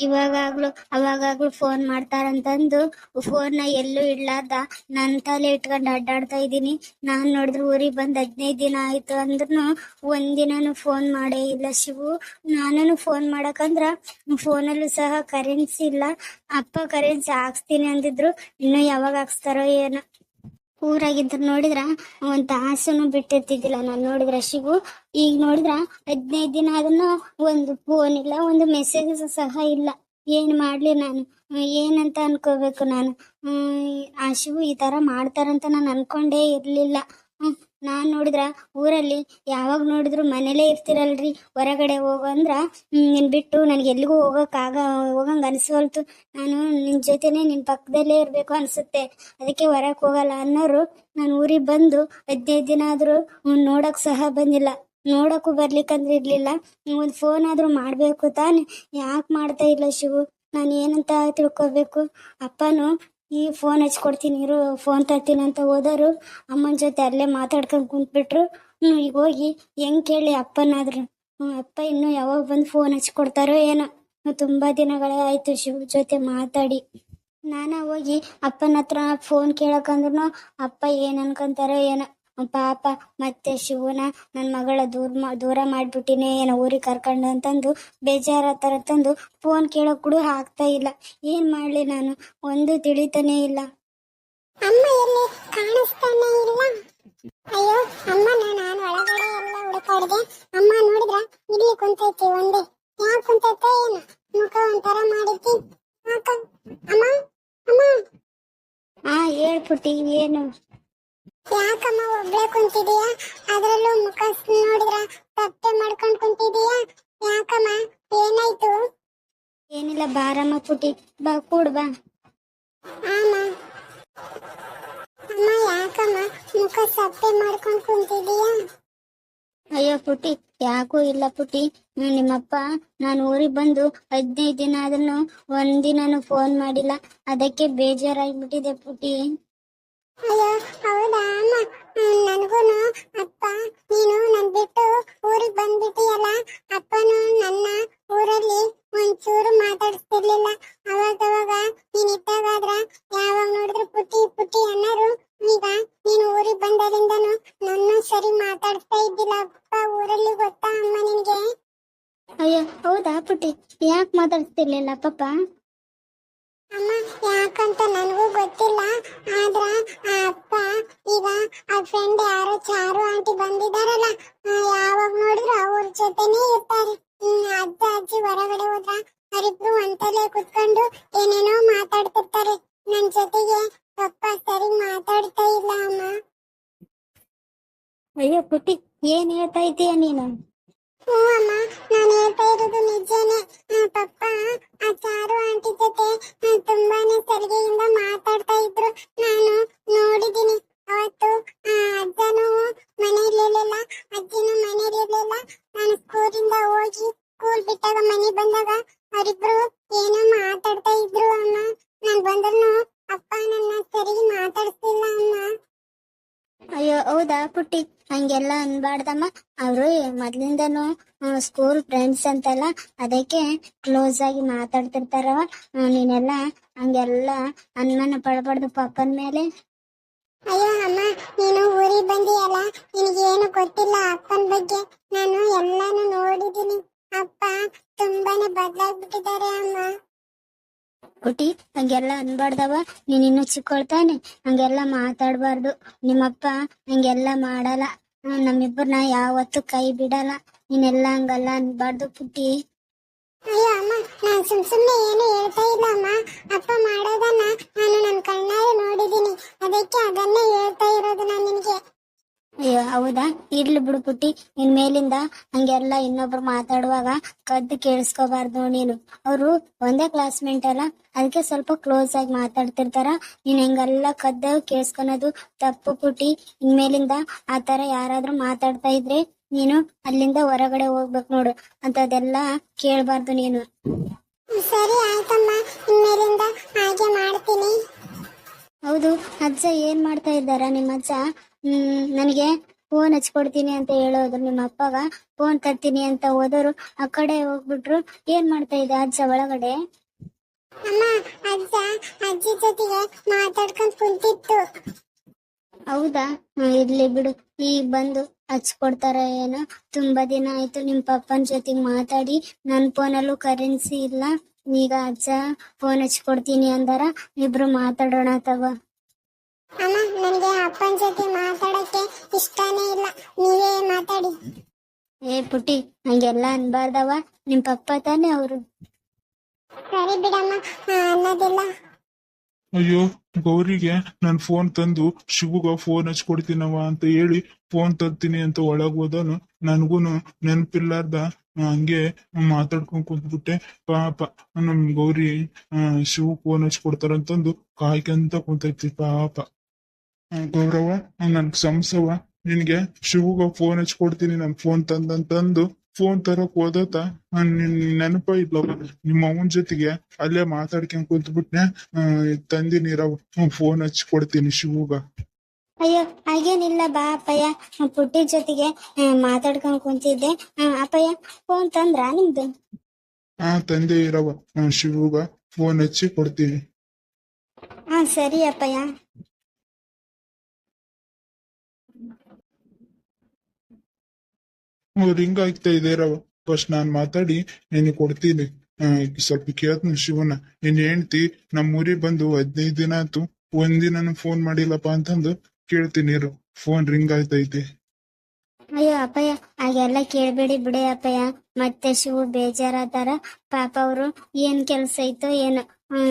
ಇವಾಗಾಗ್ಲು ಅವಾಗಾಗ್ಲೂ phone ಮಾಡ್ತಾರಂತಂದು ಫೋನ್ನ ಎಲ್ಲೂ ಇಡ್ಲಾರ್ದ. ನನ್ ತಲೆ ಇಟ್ಕೊಂಡು ಅಡ್ಡಾಡ್ತಾ ಇದೀನಿ ನಾನ್ ನೋಡಿದ್ರು ಊರಿಗೆ ಬಂದ್ ಹದಿನೈದು ದಿನ ಆಯ್ತು ಅಂದ್ರೂ ಒಂದಿನಾನು ಫೋನ್ ಮಾಡೇ ಇಲ್ಲ ಶಿವು. ನಾನು ಫೋನ್ ಮಾಡಕಂದ್ರ ಫೋನಲ್ಲೂ ಸಹ ಕರೆನ್ಸಿ ಇಲ್ಲ. ಅಪ್ಪ ಕರೆನ್ಸಿ ಹಾಕ್ಸ್ತೀನಿ ಅಂದಿದ್ರು, ಇನ್ನು ಯಾವಾಗ ಹಾಕ್ಸ್ತಾರೋ ಏನೋ. ಊರಾಗಿದ್ರು ನೋಡಿದ್ರ ಒಂದ್ ಆಸನು ಬಿಟ್ಟಿರ್ತಿದ್ದಿಲ್ಲ. ನಾನು ನೋಡಿದ್ರ ಶಿವು ಈಗ ನೋಡಿದ್ರ ಹದಿನೈದು ದಿನ ಅದನ್ನ ಒಂದು ಫೋನ್ ಇಲ್ಲ, ಒಂದು ಮೆಸೇಜ್ ಸಹ ಇಲ್ಲ. ಏನ್ ಮಾಡ್ಲಿ ನಾನು? ಏನಂತ ಅನ್ಕೋಬೇಕು ನಾನು? ಆ ಶಿವು ಈ ತರ ಮಾಡ್ತಾರಂತ ನಾನು ಅನ್ಕೊಂಡೇ ಇರ್ಲಿಲ್ಲ. ನಾನ್ ನೋಡಿದ್ರ ಊರಲ್ಲಿ ಯಾವಾಗ ನೋಡಿದ್ರು ಮನೇಲೇ ಇರ್ತಿರಲ್ರಿ, ಹೊರಗಡೆ ಹೋಗೋ ಅಂದ್ರೆ ನಿನ್ ಬಿಟ್ಟು ನನಗೆ ಎಲ್ಲಿಗೂ ಆಗ, ಹೋಗಂಗ್ ಅನ್ಸೋಲ್ತು ನಾನು ನಿನ್ ಜೊತೆನೆ ನಿನ್ ಪಕ್ಕದಲ್ಲೇ ಇರ್ಬೇಕು ಅನ್ಸುತ್ತೆ. ಅದಕ್ಕೆ ಹೊರಕ್ ಹೋಗಲ್ಲ ಅನ್ನೋರು ನಾನು ಊರಿಗೆ ಬಂದು ಹದಿನೈದು ದಿನ ಆದ್ರೂ ನೋಡೋಕೆ ನೋಡಕ್ ಸಹ ಬಂದಿಲ್ಲ. ನೋಡಕ್ಕೂ ಬರ್ಲಿಕ್ಕಂದ್ರೆ ಇರ್ಲಿಲ್ಲ. ಒಂದು ಫೋನ್ ಆದ್ರೂ ಮಾಡ್ಬೇಕು ತಾನೆ. ಯಾಕೆ ಮಾಡ್ತಾ ಇಲ್ಲ ಶಿವು? ನಾನು ಏನಂತ ತಿಳ್ಕೊಬೇಕು? ಅಪ್ಪನು ಈ ಫೋನ್ ಹಚ್ಕೊಡ್ತೀನಿ, ಇರು ಫೋನ್ ತರ್ತೀನಿ ಅಂತ ಹೋದರು ಅಮ್ಮನ ಜೊತೆ ಅಲ್ಲೇ ಮಾತಾಡ್ಕೊಂಡು ಕುಂತ್ಬಿಟ್ರು. ಈಗ ಹೋಗಿ ಹೆಂಗ್ ಕೇಳಿ ಅಪ್ಪನಾದ್ರು. ಅಪ್ಪ ಇನ್ನು ಯಾವಾಗ ಬಂದು ಫೋನ್ ಹಚ್ಕೊಡ್ತಾರೋ ಏನೋ. ತುಂಬಾ ದಿನಗಳೇ ಆಯ್ತು ಶಿವ ಜೊತೆ ಮಾತಾಡಿ. ನಾನ ಹೋಗಿ ಅಪ್ಪನ ಹತ್ರ ಫೋನ್ ಕೇಳಕಂದ್ರು ಅಪ್ಪ ಏನ್ ಅನ್ಕೊಂತಾರೋ ಏನೋ. ಪಾಪ ಮತ್ತೆ ಶಿವನ ನನ್ನ ಮಗಳ ದೂರ ದೂರ ಮಾಡ್ಬಿಟ್ಟಿನಿ ಏನೋ ಊರಿಗೆ ಕರ್ಕೊಂಡು ಅಂತಂದು ತಂದು ಫೋನ್ ಕೇಳೋ ಕೂಡ ಆಗ್ತಾ ಇಲ್ಲ. ಏನ್ ಮಾಡ್ಲಿ ನಾನು? ಒಂದು ತಿಳಿತಾನೇ ಇಲ್ಲ. ಅಮ್ಮ ಎಲ್ಲಿ? ಕಾಣಿಸ್ತಾನೆ ಇಲ್ಲ. ಅಯ್ಯೋ ಅಮ್ಮನ ನಾನು ಒಳಗಡೆ ಎಲ್ಲ ಹುಡುಕಾಡಿದೆ. ಅಮ್ಮ ನೋಡಿದ್ರ ಇಲ್ಲಿ ಕುಂತೈತಿ ಒಂದೇ. ಯಾಕೆ ಕುಂತೈತೆ ಏನು? ಮುಖ ಒಂಥರ ಮಾಡಿದ್ದಿ. ಅಮ್ಮ ಅಮ್ಮ. ಹಾ ಹೇಳ್ಬಿಟ್ಟಿ ಏನು? ಯಾಕಮ್ಮ ಒಬ್ಳೆ ಕುಂತಿದೀಯ? ಅದ್ರಲ್ಲೂ ಮುಖ ನೋಡಿದ್ರ ತಪ್ಪೆ ಮಾಡ್ಕೊಂಡ್ ಕುಂತಿದೀಯ? ಯಾಕಮ್ಮ ಏನಾಯ್ತು? ಏನಿಲ್ಲ ಬಾರಮ್ಮ ಪುಟಿ ಬಾ ಕೂಡ್ ಬಾ. ಅಮ್ಮ ಅಮ್ಮ ಯಾಕಮ್ಮ ಮುಖ ಸಪ್ಪೆ ಮಾಡ್ಕೊಂಡ್ ಕುಂತಿದೀಯ? ಅಯ್ಯೋ ಪುಟಿ ಯಾಕೂ ಇಲ್ಲ ಪುಟಿ ನಿಮ್ಮಪ್ಪ ನಾನು ಊರಿಗೆ ಬಂದು ಹದಿನೈದು ದಿನ ಆದ್ರೂ ಒಂದಿನಾನು ಫೋನ್ ಮಾಡಿಲ್ಲ. ಅದಕ್ಕೆ ಬೇಜಾರಾಗ್ಬಿಟ್ಟಿದೆ ಪುಟಿ ಅಯ್ಯೋ, ಹೌದಾ? ಅಮ್ಮ ನನಗೂನು ಅಪ್ಪ, ನೀನು ನನ್ ಬಿಟ್ಟು ಊರಿಗೆ ಬಂದ್ಬಿಟ್ಟಿಯಲ್ಲ? ಅಪ್ಪನು ನನ್ನ ಊರಲ್ಲಿ ಒಂಚೂರು ಮಾತಾಡಿಸ್ತಿರ್ಲಿಲ್ಲ. ಅವಾಗವಾಗ ನೀನ್ ಇದ್ದಾಗಾದ್ರ ಯಾವಾಗ ನೋಡಿದ್ರು ಪುಟ್ಟಿ ಪುಟ್ಟಿ ಅನ್ನೋರು ಈಗ ನೀನು ಊರಿಗೆ ಬಂದರಿಂದನು ನನ್ನ ಸರಿ ಮಾತಾಡಿಸ್ತಾ ಇದ್ದಿಲ್ಲ. ಅಪ್ಪ, ಊರಲ್ಲಿ ಗೊತ್ತಾ ಅಮ್ಮ ನಿನ್ಗೆ? ಅಯ್ಯೋ, ಹೌದಾ ಪುಟ್ಟಿ? ಯಾಕೆ ಮಾತಾಡ್ತಿರ್ಲಿಲ್ಲ ಪಾಪ? ಆ, ಯಾವಾಗ ನೋಡಿದ್ರು ಅವ್ರ ಜೊತೆನೇ ಇರ್ತಾರೆ. ಅಜ್ಜ ಅಜ್ಜಿ ಹೊರಗಡೆ ಹೋದ್ರ? ಅವರಿಬ್ರು ಒಂತಲೇ ಕುತ್ಕೊಂಡು ಏನೇನೋ ಮಾತಾಡ್ತಿರ್ತಾರೆ. ನನ್ ಜೊತೆಗೆ ಪಪ್ಪ ಸರಿ ಮಾತಾಡ್ತಾ ಇಲ್ಲ ಅಮ್ಮ. ಅಯ್ಯೋ ಪುಟಿ ಏನ್ ಹೇಳ್ತಾ ಇದೀಯ ನೀನು? ಹ್ಞೂ ಅಮ್ಮ. ನಾನು ಹೇಳ್ತಾ ಇರೋದು ನಿಜನೇ. ಪಪ್ಪ ಆ ಚಾರು ಆಂಟಿ ಪುಟ್ಟಿ ಹಂಗೆಲ್ಲ ಅನ್ಬಾರ್ದಮ್ಮ. ಅವರು ಮೊದ್ಲಿಂದನು ಸ್ಕೂಲ್ ಫ್ರೆಂಡ್ಸ್ ಅಂತಲ್ಲ ಅದಕ್ಕೆ ಕ್ಲೋಸ್ ಆಗಿ ಮಾತಾಡ್ತಿರ್ತಾರವ. ನೀನೆಲ್ಲ ಹಂಗೆಲ್ಲ ಅನುಮಾನ ಪಡಬಾರ್ದು ಪಪ್ಪನ ಮೇಲೆ. ಅಯ್ಯೋ ಅಮ್ಮ, ನೀನು ಊರಿಗೆ ಬಂದಿಯಲ್ಲ? ನಿನಗೇನು ಗೊತ್ತಿಲ್ಲ ಅಪ್ಪನ ಬಗ್ಗೆ? ನಾನು ಎಲ್ಲಾನು ನೋಡಿದೀನಿ. ಅಪ್ಪ ತುಂಬಾನೇ ಬದಲಾಗ್ಬಿಟ್ಟಿದ್ದಾರೆ ಅಮ್ಮ. ಪುಟಿ ಹಂಗೆಲ್ಲ ಅನ್ಬಾರ್ದವ. ನೀನ್ ಇನ್ನು ಚಿಕ್ಕೊಳ್ತಾನೆ. ಹಂಗೆಲ್ಲ ಮಾತಾಡ್ಬಾರ್ದು. ನಿಮ್ಮಪ್ಪ ಹಂಗೆಲ್ಲ ಮಾಡಲ್ಲ. ನಮ್ಮಿಬ್ಬರನ್ನ ಯಾವತ್ತು ಕೈ ಬಿಡಲ್ಲ. ನೀನೆಲ್ಲ ಹಂಗಲ್ಲ ಅನ್ಬಾರ್ದು ಪುಟ್ಟಿ. ಅಯ್ಯೋ ಅಮ್ಮ, ನಾನು ಸುಮ್ ಸುಮ್ನೆ ಏನು ಹೇಳ್ತಾ ಇಲ್ಲ ಅಮ್ಮ. ಅಪ್ಪ ಮಾಡೋದನ್ನ ನಾನು ನನ್ನ ಕಣ್ಣಾರೆ ನೋಡಿದೀನಿ. ಅದಕ್ಕೆ ಅದನ್ನೇ ಹೇಳ್ತಾ ಇರೋದು ನಾನು ನಿನಗೆ. ಹೌದಾ? ಇರ್ಲಿ ಬಿಡು ಪುಟ್ಟಿ. ನಿನ್ ಮೇಲಿಂದ ಹಂಗೆಲ್ಲ ಇನ್ನೊಬ್ರು ಮಾತಾಡುವಾಗ ಕದ್ದು ಕೇಳಿಸ್ಕೋಬಾರ್ದು ನೀನು. ಅವರು ಒಂದೇ ಕ್ಲಾಸ್ಮೇಟ್ ಅಲ್ಲ ಅದಕ್ಕೆ ಸ್ವಲ್ಪ ಕ್ಲೋಸ್ ಆಗಿ ಮಾತಾಡ್ತಿರ್ತಾರ. ನೀನ್ ಹೆಂಗೆಲ್ಲ ಕದ್ದು ಕೇಳಿಸ್ಕೊಳೋದು ತಪ್ಪು ಪುಟ್ಟಿ. ಇನ್ಮೇಲಿಂದ ಆ ತರ ಯಾರಾದ್ರೂ ಮಾತಾಡ್ತಾ ಇದ್ರೆ ನೀನು ಅಲ್ಲಿಂದ ಹೊರಗಡೆ ಹೋಗ್ಬೇಕು ನೋಡು. ಅಂತ ಅಂತದೆಲ್ಲ ಕೇಳಬಾರ್ದು ನೀನು. ಸರಿ ಆಯ್ತಮ್ಮ ಇನ್ಮೇಲಿಂದ ಹಾಗೆ ಮಾಡ್ತೀನಿ. ಹೌದು ಅಜ್ಜ ಏನ್ ಮಾಡ್ತಾ ಇದ್ದಾರ ನಿಮ್ಮ ಅಜ್ಜ? ಹ್ಮ್ ನನಗೆ ಫೋನ್ ಹಚ್ಕೊಡ್ತೀನಿ ಅಂತ ಹೇಳೋದ್ರು ನಿಮ್ಮ ಅಪ್ಪಗ. ಫೋನ್ ತರ್ತೀನಿ ಅಂತ ಹೋದವರು ಆ ಕಡೆ ಹೋಗ್ಬಿಟ್ರು. ಏನ್ ಮಾಡ್ತಾ ಇದೆ ಅಜ್ಜ ಒಳಗಡೆ? ಅಮ್ಮ ಅಜ್ಜ ಅಜ್ಜಿ ಜೊತೆಗೆ ಮಾತಾಡ್ಕೊಂಡ್ ಕುಂತಿತ್ತು. ಹೌದಾ? ಇರ್ಲಿ ಬಿಡು. ಈಗ ಬಂದು ಹಚ್ಕೊಡ್ತಾರ ಏನೋ. ತುಂಬಾ ದಿನ ಆಯ್ತು ನಿಮ್ ಪಪ್ಪನ ಜೊತೆಗ್ ಮಾತಾಡಿ. ನನ್ ಫೋನಲ್ಲೂ ಕರೆನ್ಸಿ ಇಲ್ಲ. ಈಗ ಅಜ್ಜ ಫೋನ್ ಹಚ್ಕೊಡ್ತೀನಿ ಅಂದಾರ. ಇಬ್ರು ಮಾತಾಡೋಣ ತಗೋ. ಅಮ್ಮ ನನಗೆ ಅಪ್ಪನ ಜೊತೆ ಮಾತಾಡಕ್ಕೆ ಇಷ್ಟನೇ ಇಲ್ಲ. ನೀವೇ ಮಾತಾಡಿ. ಏ ಪುಟ್ಟಿ ಹಂಗೆಲ್ಲ ಅನ್ಬಾರ್ದವ ನಿಮ್ ಪಪ್ಪ ತಾನೇ ಅವರು. ಸರಿ ಬಿಡಮ್ಮ ಆ, ಅನ್ನೋದಿಲ್ಲ. ಅಯ್ಯೋ ಗೌರಿಗೆ ನನ್ ಫೋನ್ ತಂದು ಶಿವಗ ಫೋನ್ ಹಚ್ಕೊಡ್ತೀನವ ಅಂತ ಹೇಳಿ ಫೋನ್ ತರ್ತೀನಿ ಅಂತ ಒಳಗ್ ಹೋದನು. ನನಗೂನು ನೆನ್ಪಿಲ್ಲಾರ್ದ ಹಂಗೆ ಮಾತಾಡ್ಕೊಂಡ್ ಕುಂತ್ಬಿಟ್ಟೆ. ಪಾಪ ನಮ್ ಗೌರಿ ಶಿವ ಶಿವು ಫೋನ್ ಹಚ್ಕೊಡ್ತಾರಂತಂದು ಕಾಯ್ಕೊಂತ ಕುಂತೈತಿ ಪಾಪ. ಗೌರವ ನನ್ ಸಂಸವ ನಿನ್ಗೆ ಶಿವಗ ಫೋನ್ ಹಚ್ಕೊಡ್ತೀನಿ ನನ್ ಫೋನ್ ತಂದಂತಂದು ಫೋನ್ ತರಕ್ ಹೋದತ ನಿನ್ ನೆನಪ ಇಲ್ಲವ ನಿಮ್ಮ ಅವನ್ ಜೊತೆಗೆ ಅಲ್ಲೇ ಮಾತಾಡ್ಕೊಂಡ್ ಕುಂತ್ಬಿಟ್ನೆ ತಂದಿ ನೀರವ ಫೋನ್ ಹಚ್ಚಿ ಕೊಡ್ತೀನಿ ಶಿವುಗ. ಅಯ್ಯೋ ಹಾಗೇನಿಲ್ಲ ಬಾ ಅಪ್ಪಯ್ಯ. ಪುಟ್ಟಿ ಜೊತೆಗೆ ಮಾತಾಡ್ಕೊಂಡ್ ಕುಂತಿದ್ದೆ. ಅಪ್ಪಯ್ಯ ಫೋನ್ ತಂದ್ರ ನಿಮ್ದು? ಹಾ ತಂದೆ ಇರವ ಶಿವುಗ ಫೋನ್ ಹಚ್ಚಿ ಕೊಡ್ತೀನಿ ಹಾ ಸರಿ ಅಪ್ಪಯ್ಯ. ರಿಂಗ್ ಆಗ್ತಾ ಇದೆ ಫಸ್ಟ್ ನಾನ್ ಮಾತಾಡಿ ನಿನಗೆ ಕೊಡ್ತೀನಿ. ಸ್ವಲ್ಪ ಕೇಳ್ತೀನಿ ಶಿವನ ನಿನ್ ಹೆಂಡ್ತಿ ನಮ್ಮ ಊರಿಗೆ ಬಂದು ಹದಿನೈದು ದಿನ ಆಯ್ತು. ಒಂದಿನ ಫೋನ್ ಮಾಡಿಲ್ಲಪ್ಪ ಅಂತಂದು ಕೇಳ್ತೀನಿ ಫೋನ್ ರಿಂಗ್ ಆಯ್ತೈತೆ. ಅಯ್ಯೋ ಅಪ್ಪಯ್ಯ, ಹಾಗೆಲ್ಲ ಕೇಳ್ಬೇಡಿ ಬಿಡಿ ಅಪ್ಪಯ್ಯ. ಮತ್ತೆ ಶಿವು ಬೇಜಾರಾದಾರ. ಪಾಪ ಅವರು ಏನ್ ಕೆಲ್ಸ ಐತೋ ಏನೋ.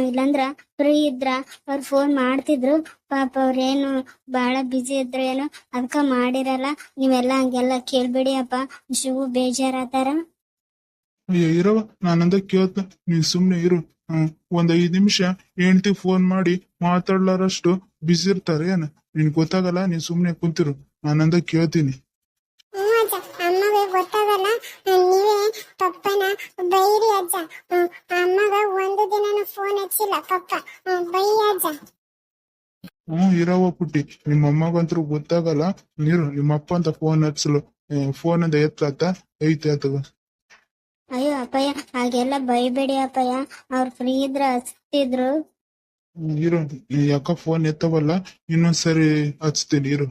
ಇಲ್ಲಂದ್ರ ಫ್ರೀ ಇದ್ರ ಅವ್ರು ಫೋನ್ ಮಾಡ್ತಿದ್ರು ಪಾಪ ಅವ್ರೇನು ಬಹಳ ಬಿಜಿ ಇದ್ರು ಏನು ಅದಕ್ಕ ಮಾಡಿರಲ್ಲ ನೀವೆಲ್ಲ ಹಂಗೆಲ್ಲ ಕೇಳ್ಬೇಡಿ ಅಪ್ಪ ಶಿವು ಬೇಜಾರಾತಾರ? ಅಯ್ಯೋ ಇರವ ನಾನಂದ ಕೇಳ್ತ ನೀನ್ ಸುಮ್ನೆ ಇರು. ಹ್ಮ್ ಒಂದ್ ಐದ್ ನಿಮಿಷ ಹೆಂಡ್ತಿ ಫೋನ್ ಮಾಡಿ ಮಾತಾಡ್ಲಾರಷ್ಟು ಬಿಸಿ ಇರ್ತಾರೆ ಏನ? ನಿನ್ ಗೊತ್ತಾಗಲ್ಲ ನೀನ್ ಸುಮ್ನೆ ಕುಂತಿರು. ನಾನಂದ ಕೇಳ್ತೀನಿ. ಅಮ್ಮಗೆ ಗೊತ್ತಾಗಲ್ಲ ನೀವೇ ಪಪ್ಪನ ಬೈರಿ ಅಜ್ಜ. ಹಚ್ಚಿಲ್ಲ ಪಪ್ಪ. ಹ್ಮ್, ಬೈ ಅಜ್ಜ. ಹ್ಮ್ ಇರವ ಪುಟ್ಟಿ. ನಿಮ್ಮ ಅಮ್ಮಗಂತೂ ಗೊತ್ತಾಗಲ್ಲ? ನೀರು ನಿಮ್ಮ ಅಪ್ಪ ಅಂತ ಫೋನ್ ಹಚ್ಚಲು ಫೋನ್ ಅಂತ ಎತ್ತ ಐತೆ ಆತಗ. ಅಯ್ಯೋ ಅಪ್ಪಯ್ಯ ಹಾಗೆಲ್ಲ ಬೈಬೇಡಿ ಅಪ್ಪಯ್ಯ. ಅವ್ರ ಫ್ರೀ ಇದ್ರ ಹಚ್ತಿದ್ರು. ನೀರು ಇರು. ಯಾಕ ಫೋನ್ ಎತ್ತವಲ್ಲ ಇನ್ನೊಂದ್ಸರಿ ಹಚ್ತೀನಿ ಇರು.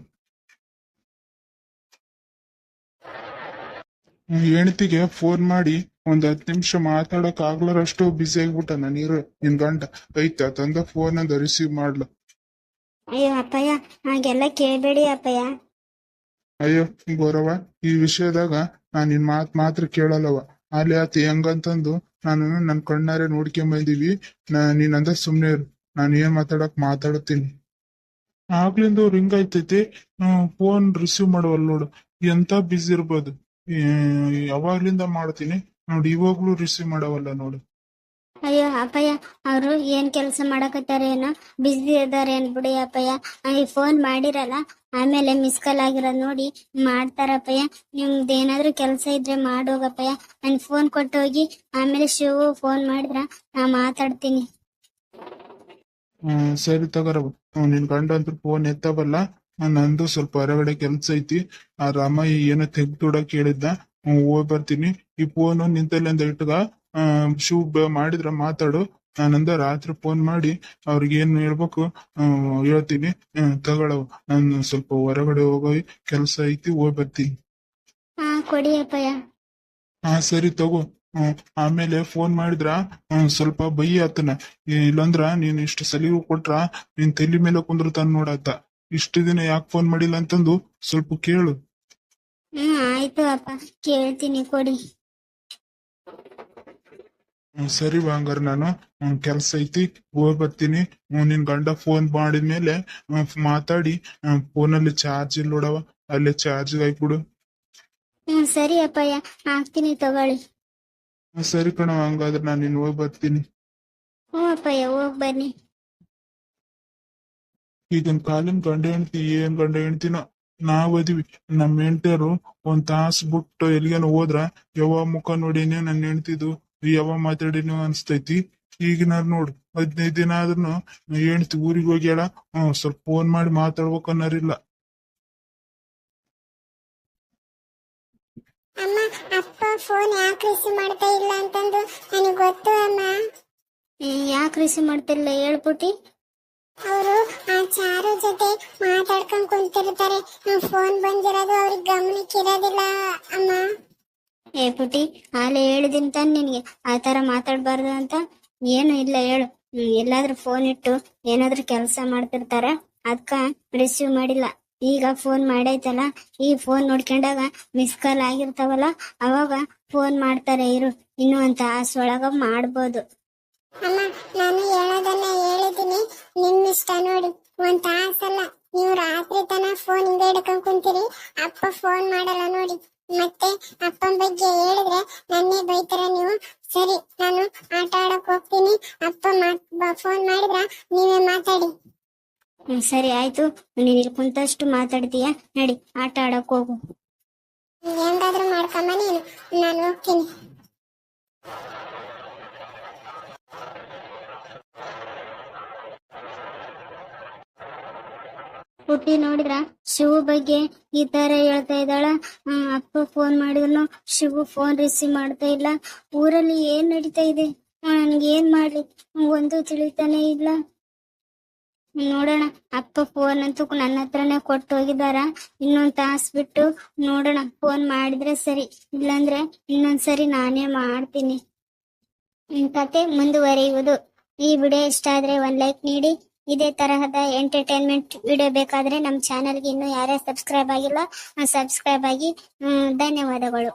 ಹೆಂಡ್ತಿಗೆ ಫೋನ್ ಮಾಡಿ ಒಂದ್ ಹತ್ ನಿಮಿಷ ಮಾತಾಡಕ್ ಆಗ್ಲಾರಷ್ಟು ಬಿಸಿ ಆಗ್ಬಿಟ್ಟ ನಾನು ಇರು ನಿನ್ ಗಂಡ. ಐತ ತಂದ ಫೋನ್ ಅಂದ ರಿಸೀವ್ ಮಾಡ್ಲ. ಅಯ್ಯೋ ಅಪ್ಪಯ್ಯ ಹಾಗೆಲ್ಲ ಕೇಳ್ಬೇಡಿ ಅಪ್ಪಯ್ಯ. ಅಯ್ಯೋ ಗೌರವ ಈ ವಿಷಯದಾಗ ನಾನ್ ನಿನ್ ಮಾತ್ ಮಾತ್ರ ಕೇಳಲ್ಲವ. ಅಲ್ಲಿ ಆತ ಹೆಂಗಂತಂದು ನಾನು ನನ್ ಕಣ್ಣಾರೆ ನೋಡ್ಕೊಂಡ್ ಬಂದೀವಿ. ನೀನ್ ಅಂದ ಸುಮ್ನೆ ಇರು. ನಾನು ಏನ್ ಮಾತಾಡಕ್ ಮಾತಾಡ್ತೀನಿ. ಆಗ್ಲಿಂದ ರಿಂಗ್ ಆಯ್ತೈತಿ. ಫೋನ್ ರಿಸೀವ್ ಮಾಡುವಲ್ ನೋಡು. ಎಂತ ಬಿಸಿ ಇರ್ಬೋದು. ಯಾವಾಗ್ಲಿಂದ ಮಾಡ್ತೀನಿ? ನೋಡಿ ಇವಾಗ್ಲೂ ರಿಸೀವ್ ಮಾಡವಲ್ಲ ನೋಡು. ಅಯ್ಯೋ ಅಪ್ಪಯ್ಯ ಅವರು ಏನ್ ಕೆಲಸ ಮಾಡಕತ್ತಾರ ಏನೋ? ಬಿಸಿ ಇದಾರೆ ಅನ್ಬಿಡಿ ಅಪ್ಪಯ್ಯ. ಈ ಫೋನ್ ಮಾಡಿರಲ್ಲ ಆಮೇಲೆ ಮಿಸ್ ಕಾಲ್ ಆಗಿರೋದ್ ನೋಡಿ ಮಾಡ್ತಾರಪ್ಪಯ್ಯ ನಿಮ್ದು ಏನಾದ್ರು ಕೆಲಸ ಇದ್ರೆ ಮಾಡೋಗಪ್ಪಯ್ಯ ನನ್ ಫೋನ್ ಕೊಟ್ಟು ಹೋಗಿ ಆಮೇಲೆ ಶಿವ ಫೋನ್ ಮಾಡಿದ್ರ ನಾ ಮಾತಾಡ್ತೀನಿ. ಹ್ಮ್ ಸರಿ ತಗೋರ ನಿನ್ ಗಂಡ ಅಂತೂ ಫೋನ್ ಎತ್ತವಲ್ಲ ಆ, ನಂದು ಸ್ವಲ್ಪ ಹೊರಗಡೆ ಕೆಲ್ಸ ಐತಿ. ಆ ರಾಮಯ್ಯ ಏನೋ ತೆಗ್ದುಡಕ್ ಹೇಳಿದ್ದ. ಹ್ಮ್, ಹೋಗ್ ಬರ್ತೀನಿ. ಈ ಫೋನ್ ನಿಂತಲ್ಲಿಂದ ಇಟ್ಗ ಆ ಶಿವ್ ಮಾಡಿದ್ರ ಮಾತಾಡು. ನಾನಂದ ರಾತ್ರಿ ಫೋನ್ ಮಾಡಿ ಅವ್ರಿಗೆ ಏನ್ ಹೇಳ್ಬೇಕು ಹೇಳ್ತೀನಿ. ತಗೊಳವ ನಾನು ಸ್ವಲ್ಪ ಹೊರಗಡೆ ಹೋಗಿ ಕೆಲಸ ಐತಿ ಹೋಗಿ ಬರ್ತೀನಿ. ಹಾ ಸರಿ ತಗೋ. ಆಮೇಲೆ ಫೋನ್ ಮಾಡಿದ್ರ ಸ್ವಲ್ಪ ಬೈ ಆತನ. ಇಲ್ಲಂದ್ರ ನೀನ್ ಇಷ್ಟು ಸಲಿವು ಕೊಟ್ರ ನೀನ್ ತಲೆ ಮೇಲೆ ಕುಂದ್ರತಾನ ನೋಡತ್ತ ಇಷ್ಟು ದಿನ ಯಾಕೆ ಫೋನ್ ಮಾಡಿಲ್ಲ ಅಂತಂದು ಸ್ವಲ್ಪ ಕೇಳು. ಹ್ಮ್ ಆಯ್ತು ಅಪ್ಪ. ಕೇಳ್ತೀನಿ ಕೊಡಿ. ಹ್ಮ್ ಸರಿ ಬಾ ನಾನು. ಕೆಲ್ಸ ಐತಿ ಹೋಗಿ ಬರ್ತೀನಿ. ಹ್ಮ್ ನಿನ್ ಗಂಡ ಫೋನ್ ಮಾಡಿದ್ಮೇಲೆ ಹ್ಮ್ ಮಾತಾಡಿ. ಫೋನಲ್ಲಿ ಚಾರ್ಜ್ ಇಲ್ಲ ನೋಡವ ಅಲ್ಲೇ ಚಾರ್ಜ್ ಹಾಕ್ಬಿಡು ಹ್ಮ್ ಸರಿ ಅಪ್ಪಯ್ಯ. ಹಾಕ್ತೀನಿ ತಗೊಳ್ಳಿ. ಹ್ಮ್ ಸರಿ ಕಣವ ಹಂಗಾದ್ರೆ ನಾನು ನಿನ್ ಹೋಗ್ ಬರ್ತೀನಿ. ಹ್ಞೂ ಅಪ್ಪಯ್ಯ ಹೋಗ್ ಬನ್ನಿ. ಈಗಿನ ಕಾಲಿನ ಗಂಡ ಹೆಂಡತಿ ಏನ್ ಗಂಡ ಹೆಂಡ್ತಿನೋ. ನಾವ್ ಅದೀವಿ ನಮ್ ಹೆಂಡ್ತಿಯರು ಒಂದ್ ತಾಸ್ ಬಿಟ್ಟು ಎಲ್ಲಿಗೇನ ಹೋದ್ರ ಯಾವ ಮುಖ ನೋಡಿನೇ ನನ್ ಹೆಂಡ್ತಿದು ಯಾವ ಮಾತಾಡಿನೋ ಅನ್ಸ್ತೈತಿ. ಈಗಿನ ನೋಡು ಹದಿನೈದು ದಿನ ಆದ್ರೂ ಹೆಂಡ್ತಿ ಊರಿಗೆ ಹೋಗ್ಯಾಳ ಹ್ಮ್ ಸ್ವಲ್ಪ ಫೋನ್ ಮಾಡಿ ಮಾತಾಡ್ಬೇಕು ಅನ್ನೋರಿಲ್ಲ. ಅಮ್ಮ ಅಪ್ಪ ಫೋನ್ ಯಾಕೆ ರಿಸೀವ್ ಮಾಡ್ತಾ ಇಲ್ಲ ಅಂತಂದು ನನಗೆ ಗೊತ್ತು ಅಮ್ಮ. ಯಾಕೆ ರಿಸೀವ್ ಮಾಡ್ತಿಲ್ಲ ಹೇಳ್ಬಿಟ್ಟಿ ಅವರು ಆ ಚಾರು ಜೊತೆ ಮಾತಾಡ್ಕೊಂಡ್ ಕುಂತಿರ್ತಾರೆ. ಫೋನ್ ಬಂದಿರೋದು ಅವ್ರಿಗೆ ಗಮನಕ್ಕಿರೋದಿಲ್ಲ, ಅಮ್ಮ. ಏ ಪುಟಿ ಆಲೆ ಹೇಳಿದಿನ್ ತಾನೆ ನಿನಗೆ. ಆ ತರ ಮಾತಾಡಬಾರ್ದು ಅಂತ ಏನು ಇಲ್ಲ ಹೇಳು. ಎಲ್ಲಾದ್ರೂ ಫೋನ್ ಇಟ್ಟು ಏನಾದ್ರೂ ಕೆಲಸ ಮಾಡ್ತಿರ್ತಾರ. ಅದ್ಕ ರಿಸೀವ್ ಮಾಡಿಲ್ಲ. ಈಗ ಫೋನ್ ಮಾಡೈತಲ್ಲ, ಈ ಫೋನ್ ನೋಡ್ಕೊಂಡಾಗ ಮಿಸ್ ಕಾಲ್ ಆಗಿರ್ತಾವಲ್ಲ, ಅವಾಗ ಫೋನ್ ಮಾಡ್ತಾರೆ, ಇರು, ಇನ್ನು ಅಂತ ಆಸೊಳಗ ಮಾಡ್ಬೋದು. ಅಮ್ಮ ನಾನು ಹೇಳೋದನ್ನ ಹೇಳಿದೀನಿ ನಿಮ್ ಇಷ್ಟ ನೋಡಿ. ಒಂದ್ ತಾಸಲ್ಲ. ನೀವು ರಾತ್ರಿ ತನ ಫೋನ್ ಹಿಂದೆ ಹಿಡ್ಕೊಂಡ್ ಕುಂತೀರಿ. ಅಪ್ಪ ಫೋನ್ ಮಾಡಲ್ಲ ನೋಡಿ. ಮತ್ತೆ ಅಪ್ಪನ ಬಗ್ಗೆ ಹೇಳಿದ್ರೆ ನನ್ನೇ ಬೈತಾರ ನೀವು. ಸರಿ ನಾನು ಆಟ ಆಡಕ್ ಹೋಗ್ತೀನಿ. ಅಪ್ಪ ಫೋನ್ ಮಾಡಿದ್ರ ನೀವೇ ಮಾತಾಡಿ. ಹ್ಮ್, ಸರಿ ಆಯ್ತು. ನೀನ್ ಇಲ್ಲಿ ಕುಂತಷ್ಟು ಮಾತಾಡ್ತೀಯ? ನಡಿ ಆಟ ಆಡಕ್ ಹೋಗು. ಹೆಂಗಾದ್ರೂ ಮಾಡ್ಕೊಂಬ ನೀನು. ನಾನು ಹೋಗ್ತೀನಿ. ಪುಟ್ಟಿ ನೋಡಿದ್ರ ಶಿವು ಬಗ್ಗೆ ಈ ತರ ಹೇಳ್ತಾ ಇದ್ದಾಳ. ಅಪ್ಪ ಫೋನ್ ಮಾಡಿದ್ರು. ಶಿವು ಫೋನ್ ರಿಸೀವ್ ಮಾಡ್ತಾ ಇಲ್ಲ. ಊರಲ್ಲಿ ಏನ್ ನಡೀತಾ ಇದೆ? ನನ್ಗೆ ಏನ್ ಮಾಡ್ಲಿ? ಒಂದು ತಿಳಿತಾನೆ ಇಲ್ಲ. ನೋಡೋಣ. ಅಪ್ಪ ಫೋನ್ ಅಂತೂ ನನ್ನ ಹತ್ರನೇ ಕೊಟ್ಟು ಹೋಗಿದಾರ ಇನ್ನೊಂದ್ ತಾಸ್ ಬಿಟ್ಟು ನೋಡೋಣ. ಫೋನ್ ಮಾಡಿದ್ರೆ ಸರಿ. ಇಲ್ಲಾಂದ್ರೆ ಇನ್ನೊಂದ್ಸರಿ ನಾನೇ ಮಾಡ್ತೀನಿ. ಕತೆ ಮುಂದುವರಿಯುವುದು. ಈ ವಿಡಿಯೋ ಇಷ್ಟ ಆದ್ರೆ ಒಂದ್ ಲೈಕ್ ನೀಡಿ. ಇದೇ ತರಹದ ಎಂಟರ್ಟೈನ್ಮೆಂಟ್ ವಿಡಿಯೋ ಬೇಕಾದ್ರೆ ನಮ್ಮ ಚಾನಲ್ಗೆ ಇನ್ನೂ ಯಾರೇ ಸಬ್ಸ್ಕ್ರೈಬ್ ಆಗಿಲ್ಲ ಸಬ್ಸ್ಕ್ರೈಬ್ ಆಗಿ ಧನ್ಯವಾದಗಳು.